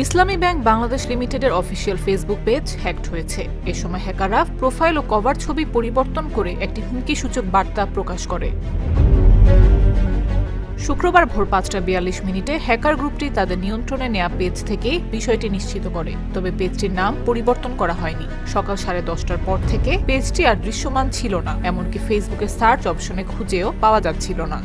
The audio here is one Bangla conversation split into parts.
ইসলামী ব্যাংক বাংলাদেশ লিমিটেডের অফিসিয়াল ফেসবুক পেজ হ্যাকড হয়েছে। এ সময় হ্যাকাররা প্রোফাইল ও কভার ছবি পরিবর্তন করে একটি হুমকিসূচক বার্তা প্রকাশ করে। শুক্রবার ভোর পাঁচটা বিয়াল্লিশ মিনিটে হ্যাকার গ্রুপটি তাদের নিয়ন্ত্রণে নেওয়া পেজ থেকে বিষয়টি নিশ্চিত করে। তবে পেজটির নাম পরিবর্তন করা হয়নি। সকাল সাড়ে দশটার পর থেকে পেজটি আর দৃশ্যমান ছিল না, এমনকি ফেসবুকের সার্চ অপশনে খুঁজেও পাওয়া যাচ্ছিল না।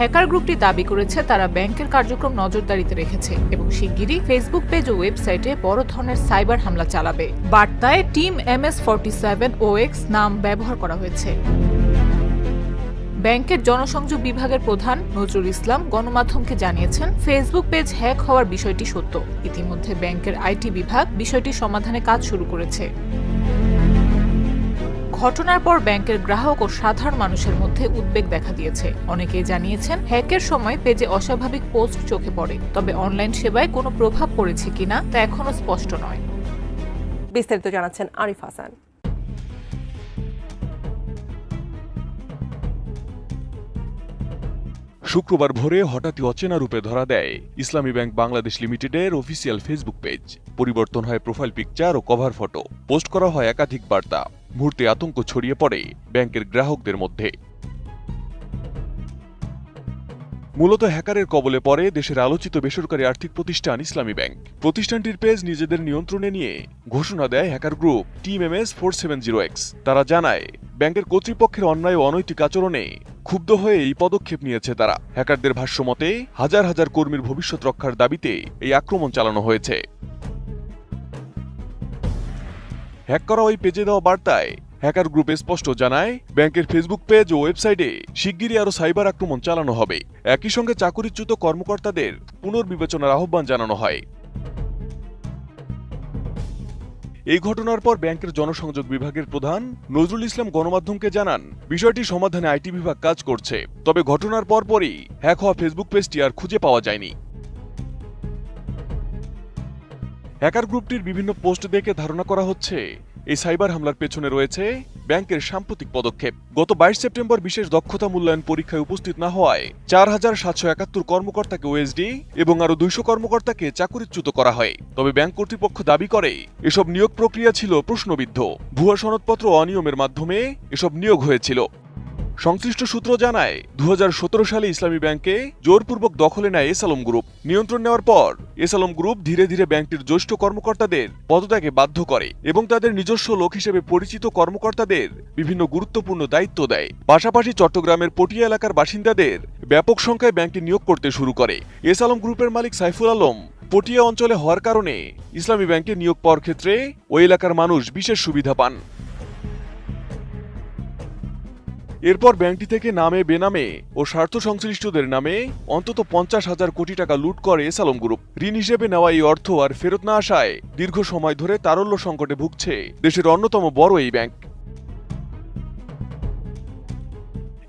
হ্যাকার গ্রুপটি দাবি করেছে, তারা ব্যাংকের কার্যক্রম নজরদারিতে রেখেছে এবং শিগগিরই ফেসবুক পেজ ও ওয়েবসাইটে বড় ধরনের সাইবার হামলা চালাবে। বার্তায় team M S forty seven O X নাম ব্যবহার করা হয়েছে। ব্যাংকের জনসংযোগ বিভাগের প্রধান নজরুল ইসলাম গণমাধ্যমকে জানিয়েছেন, ফেসবুক পেজ হ্যাক হওয়ার বিষয়টি সত্য। ইতিমধ্যে ব্যাংকের আইটি বিভাগ বিষয়টি সমাধানে কাজ শুরু করেছে। ঘটনার পর ব্যাংকের গ্রাহক ও সাধারণ মানুষের মধ্যে উদ্বেগ দেখা দিয়েছে। অনেকেই জানিয়েছেন হ্যাকের সময় পেজে অস্বাভাবিক পোস্ট চোখে পড়ে। তবে অনলাইন সেবায় কোনো প্রভাব পড়েছে কিনা তা এখনও স্পষ্ট নয়। বিস্তারিত জানাচ্ছেন আরিফ হাসান। শুক্রবার ভোরে হঠাৎই অচেনা রূপে ধরা দেয় ইসলামী ব্যাংক বাংলাদেশ লিমিটেডের অফিসিয়াল ফেসবুক পেজ। পরিবর্তন হয় প্রোফাইল পিকচার ও কভার ফটো। পোস্ট করা হয় একাধিক বার্তা। মুহূর্তে আতঙ্ক ছড়িয়ে পড়ে ব্যাংকের গ্রাহকদের মধ্যে। মূলত হ্যাকারের কবলে পড়ে দেশের আলোচিত বেসরকারি আর্থিক প্রতিষ্ঠান ইসলামী ব্যাংক। প্রতিষ্ঠানটির পেজ নিজেদের নিয়ন্ত্রণে নিয়ে ঘোষণা দেয় hacker group team M S four seven zero X. তারা জানায়, ব্যাংকের কর্তৃপক্ষের অন্যায় ও অনৈতিক আচরণে ক্ষুব্ধ হয়ে এই পদক্ষেপ নিয়েছে তারা। হ্যাকারদের ভাষ্যমতে হাজার হাজার কর্মীর ভবিষ্যৎ রক্ষার দাবিতে এই আক্রমণ চালানো হয়েছে। হ্যাক করা ওই পেজে দেওয়া বার্তায় হ্যাকার গ্রুপ স্পষ্ট জানায়, ব্যাংকের ফেসবুক পেজ ও ওয়েবসাইটে শিগগিরই আরও সাইবার আক্রমণ চালানো হবে। একই সঙ্গে চাকুরিচ্যুত কর্মকর্তাদের পুনর্বিবেচনার আহ্বান জানানো হয়। এই ঘটনার পর ব্যাংকের জনসংযোগ বিভাগের প্রধান নজরুল ইসলাম গণমাধ্যমকে জানান, বিষয়টি সমাধানে আইটি বিভাগ কাজ করছে। তবে ঘটনার পরপরই হ্যাক হওয়া ফেসবুক পেজটি আর খুঁজে পাওয়া যায়নি। হ্যাকার গ্রুপটির বিভিন্ন পোস্ট দেখে ধারণা করা হচ্ছে এই সাইবার হামলার পেছনে রয়েছে ব্যাংকের সাম্প্রতিক পদক্ষেপ। গত বাইশ সেপ্টেম্বর বিশেষ দক্ষতা মূল্যায়ন পরীক্ষায় উপস্থিত না হওয়ায় চার হাজার সাতশো একাত্তর কর্মকর্তাকে ওএসডি এবং আরও দুইশো কর্মকর্তাকে চাকরিচ্যুত করা হয়। তবে ব্যাংক কর্তৃপক্ষ দাবি করে, এসব নিয়োগ প্রক্রিয়া ছিল প্রশ্নবিদ্ধ। ভুয়া সনদপত্র অনিয়মের মাধ্যমে এসব নিয়োগ হয়েছিল। সংশ্লিষ্ট সূত্র জানায় দু হাজার সতেরো সালে ইসলামী ব্যাংকে জোরপূর্বক দখলে নেয় এসালম গ্রুপ। নিয়ন্ত্রণ নেওয়ার পর, এসালম গ্রুপ ধীরে ধীরে ব্যাংকটির জ্যেষ্ঠ কর্মকর্তাদের পদত্যাগে বাধ্য করে এবং তাদের নিজস্ব লোক হিসেবে পরিচিত কর্মকর্তাদের বিভিন্ন গুরুত্বপূর্ণ দায়িত্ব দেয়। পাশাপাশি চট্টগ্রামের পটিয়া এলাকার বাসিন্দাদের ব্যাপক সংখ্যায় ব্যাংকটি নিয়োগ করতে শুরু করে। এসালম গ্রুপের মালিক সাইফুল আলম পটিয়া অঞ্চলে হওয়ার কারণে ইসলামী ব্যাংকে নিয়োগ পাওয়ার ক্ষেত্রে ওই এলাকার মানুষ বিশেষ সুবিধা পান। এরপর ব্যাংকটি থেকে নামে বেনামে ও স্বার্থ সংশ্লিষ্টদের নামে অন্তত পঞ্চাশ হাজার কোটি টাকা লুট করে এসালম গ্রুপ। ঋণ হিসেবে নেওয়া এই অর্থ আর ফেরত না আসায় দীর্ঘ সময় ধরে তারল্য সংকটে ভুগছে দেশের অন্যতম বড় এই ব্যাংক।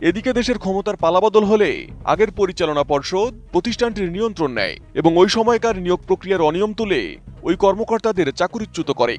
এদিকে দেশের ক্ষমতার পালাবদল হলে আগের পরিচালনা পর্ষদ প্রতিষ্ঠানটির নিয়ন্ত্রণ নেয় এবং ওই সময়কার নিয়োগ প্রক্রিয়ার অনিয়ম তুলে ওই কর্মকর্তাদের চাকুরিচ্যুত করে।